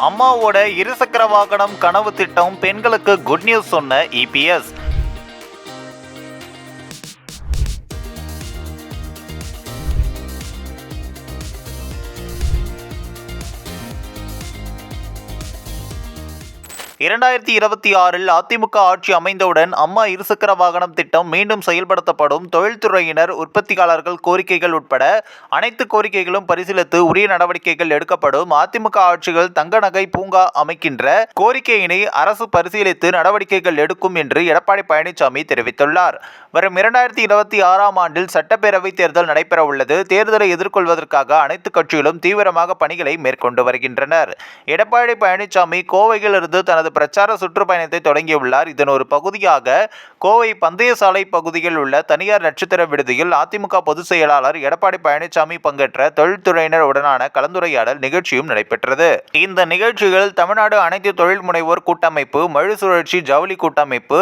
அம்மாவோட இருசக்கர வாகனம் கனவு திட்டம் பெண்களுக்கு குட் நியூஸ் சொன்ன இபிஎஸ் இரண்டாயிரத்தி இருபத்தி ஆறில் அதிமுக ஆட்சி அமைந்தவுடன் அம்மா இருசக்கர வாகனம் திட்டம் மீண்டும் செயல்படுத்தப்படும் தொழில்துறையினர் உற்பத்தியாளர்கள் கோரிக்கைகள் உட்பட அனைத்து கோரிக்கைகளும் பரிசீலித்து உரிய நடவடிக்கைகள் எடுக்கப்படும். அதிமுக ஆட்சிகள் தங்க நகை பூங்கா அமைக்கின்ற கோரிக்கையினை அரசு பரிசீலித்து நடவடிக்கைகள் எடுக்கும் என்று எடப்பாடி பழனிசாமி தெரிவித்துள்ளார். வரும் இரண்டாயிரத்தி இருபத்தி ஆறாம் ஆண்டில் சட்டப்பேரவை தேர்தல் நடைபெற உள்ளது தேர்தலை எதிர்கொள்வதற்காக அனைத்து கட்சிகளும் தீவிரமாக பணிகளை மேற்கொண்டு வருகின்றனர். எடப்பாடி பழனிசாமி கோவையிலிருந்து தனது பிரச்சார சுற்றுப்பயணத்தை தொடங்கியுள்ளார் இதன் ஒரு பகுதியாக கோவை பந்தயசாலை பகுதியில் உள்ள தனியார் நட்சத்திர விடுதியில் அதிமுக பொதுச் செயலாளர் எடப்பாடி பழனிசாமி பங்கேற்ற தொழில்துறையினர் உடனான கலந்துரையாடல் நிகழ்ச்சியும் நடைபெற்றது. இந்த நிகழ்ச்சியில் தமிழ்நாடு அனைத்து தொழில் முனைவோர் கூட்டமைப்பு மறுசுழற்சி ஜவுளி கூட்டமைப்பு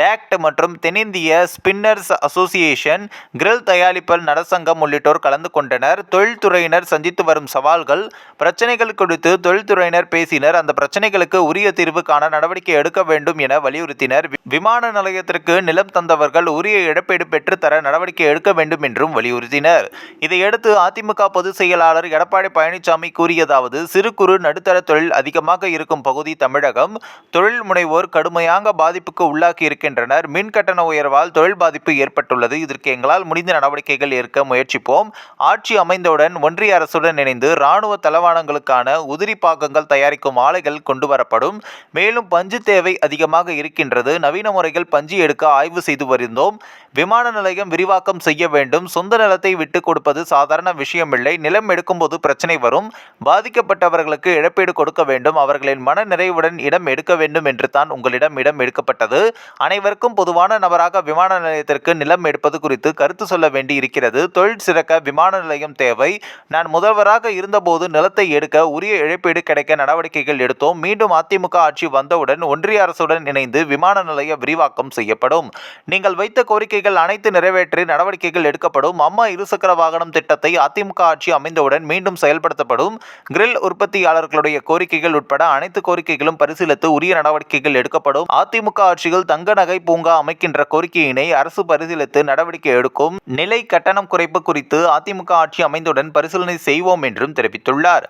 டேக்ட் மற்றும் தென்னிந்திய ஸ்பின்னர்ஸ் அசோசியேஷன் கிரில் தயாரிப்பல் நடசங்கம் உள்ளிட்டோர் கலந்து கொண்டனர். தொழில்துறையினர் சந்தித்து வரும் சவால்கள் பிரச்சனைகள் குறித்து தொழில்துறையினர் பேசினர். அந்த பிரச்சனைகளுக்கு உரிய தீர்வு காண நடவடிக்கை எடுக்க வேண்டும் என வலியுறுத்தினர். விமான நிலையத்திற்கு நிலம் தந்தவர்கள் உரிய இழப்பீடு பெற்றுத்தர நடவடிக்கை எடுக்க வேண்டும் என்றும் வலியுறுத்தினர். இதையடுத்து அதிமுக பொதுச் செயலாளர் எடப்பாடி பழனிசாமி கூறியதாவது சிறு குறு நடுத்தர தொழில் அதிகமாக இருக்கும் பகுதி தமிழகம் தொழில் முனைவோர் கடுமையாக பாதிப்புக்கு உள்ளாக்கி இருக்கின்றனர். மின் கட்டண உயர்வால் தொழில் பாதிப்பு ஏற்பட்டுள்ளது. இதற்கு எங்களால் முடிந்த நடவடிக்கைகள் எடுக்க முயற்சிப்போம். ஆட்சி அமைந்தவுடன் ஒன்றிய அரசுடன் இணைந்து ராணுவ தளவாடங்களுக்கான உதிரி பாகங்கள் தயாரிக்கும் ஆலைகள் கொண்டு வரப்படும். மேலும் பஞ்சு தேவை அதிகமாக இருக்கின்றது. நவீன முறைகள் பஞ்சு எடுக்க ஆய்வு செய்து வருந்தோம் விமான நிலையம் விரிவாக்கம் செய்ய வேண்டும். சொந்த நிலத்தை விட்டு கொடுப்பது சாதாரண விஷயமில்லை. நிலம் எடுக்கும்போது பிரச்சனை வரும். பாதிக்கப்பட்டவர்களுக்கு இழப்பீடு கொடுக்க வேண்டும். அவர்களின் மன நிறைவுடன் இடம் எடுக்க வேண்டும் என்று தான் உங்களிடம் இடம் எடுக்கப்பட்டது. அனைவருக்கும் பொதுவான நபராக விமான நிலையத்திற்கு நிலம் எடுப்பது குறித்து கருத்து சொல்ல வேண்டி இருக்கிறது தொழில் சிறக்க விமான நிலையம் தேவை. நான் முதல்வராக இருந்தபோது நிலத்தை எடுக்க உரிய இழப்பீடு கிடைக்க நடவடிக்கைகள் எடுத்தோம். மீண்டும் அதிமுக ஆட்சி வந்தவுடன் ஒன்றிய அரசுடன் இணைந்து விமான நிலைய விரிவாக்கம் செய்யப்படும். நீங்கள் வைத்த கோரிக்கைகள் அனைத்து நிறைவேற்றி நடவடிக்கைகள் எடுக்கப்படும். அம்மா இருசக்கர வாகனம் திட்டத்தை அதிமுக ஆட்சி அமைந்தவுடன் மீண்டும் செயல்படுத்தப்படும். கிரில் உற்பத்தியாளர்களுடைய கோரிக்கைகள் உட்பட அனைத்து கோரிக்கைகளும் பரிசீலித்து உரிய நடவடிக்கைகள் எடுக்கப்படும். அதிமுக ஆட்சியில் தங்க நகை பூங்கா அமைக்கின்ற கோரிக்கையினை அரசு பரிசீலித்து நடவடிக்கை எடுக்கும். நிலை கட்டணம் குறைப்பு குறித்து அதிமுக ஆட்சி அமைந்தவுடன் பரிசீலனை செய்வோம் என்றும் தெரிவித்துள்ளார்.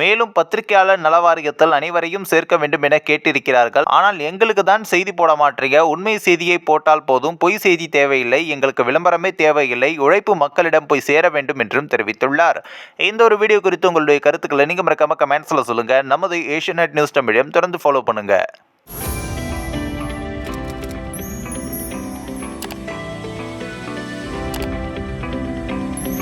மேலும் பத்திரிகையாளர் நலவாரியத்தில் அனைவரையும் சேர்க்க வேண்டும் என கேட்டிருக்கிறார்கள். ஆனால் எங்களுக்கு தான் செய்தி போட மாற்றிய உண்மை செய்தியை போட்டால் போதும். பொய் செய்தி தேவையில்லை. எங்களுக்கு விளம்பரமே தேவையில்லை. உழைப்பு மக்களிடம் போய் சேர வேண்டும் என்றும் தெரிவித்துள்ளார். இந்த ஒரு வீடியோ குறித்து உங்களுடைய கருத்துக்களை நீங்கள் மறக்காம கமெண்ட்ஸில் சொல்லுங்கள் நமது ஏஷியநெட் நியூஸ் தமிழையும் தொடர்ந்து ஃபாலோ பண்ணுங்கள்